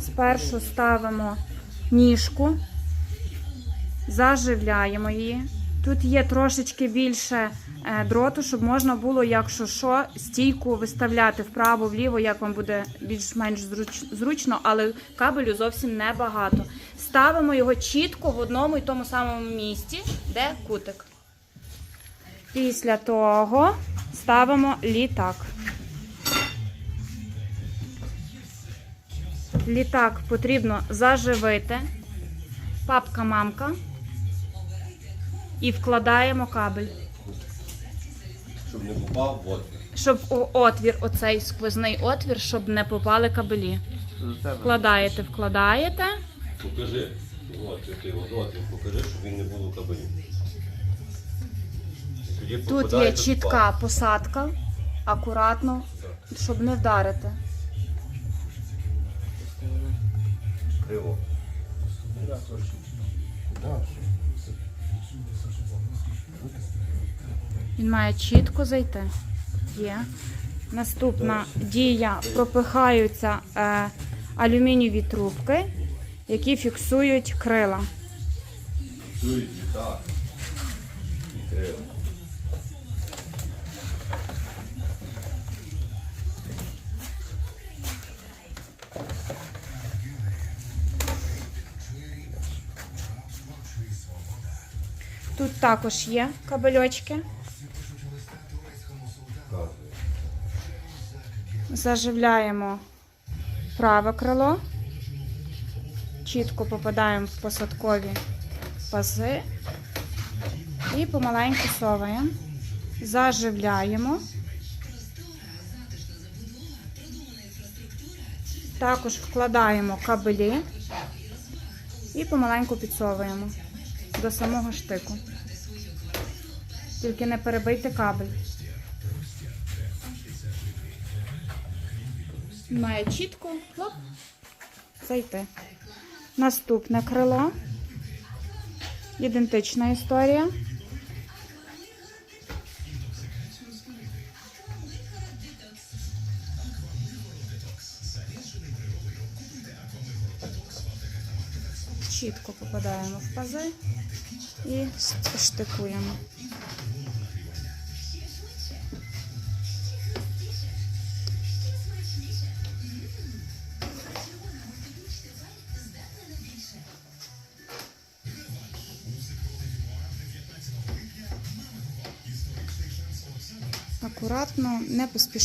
Спершу ставимо ніжку, заживляємо її. Тут є трошечки більше е, дроту, щоб можна було, якщо що, стійку виставляти вправо-вліво, як вам буде більш-менш зручно, але кабелю зовсім небагато. Ставимо його чітко в одному і тому самому місці, де кутик. Після того ставимо літак. Літак потрібно заживити. Папка-мамка. І вкладаємо кабель. Щоб не попав в отвір. Щоб у отвір, оцей сквозний отвір, щоб не попали кабелі. Вкладаєте, вкладаєте. Покажи. От, ти от, отвір, покажи, щоб він не був у кабелі. Тоді Тут попадає є чітка посадка, акуратно, щоб не вдарити. Криво. Він має чітко зайти. Є. Наступна дія пропихаються е, алюмінієві трубки, які фіксують крила. Чують і так. І криво. Тут також є кабельочки. Заживляємо праве крило. Чітко попадаємо в посадкові пази і помаленьку соваємо. Заживляємо. Також вкладаємо кабелі і помаленьку підсовуємо до самого штику. Тільки не перебийте кабель. Має чітко хлоп, зайти. Наступне крило. Ідентична історія. Чітко попадаємо в пази і штикуємо. Акуратно, не поспішаємо.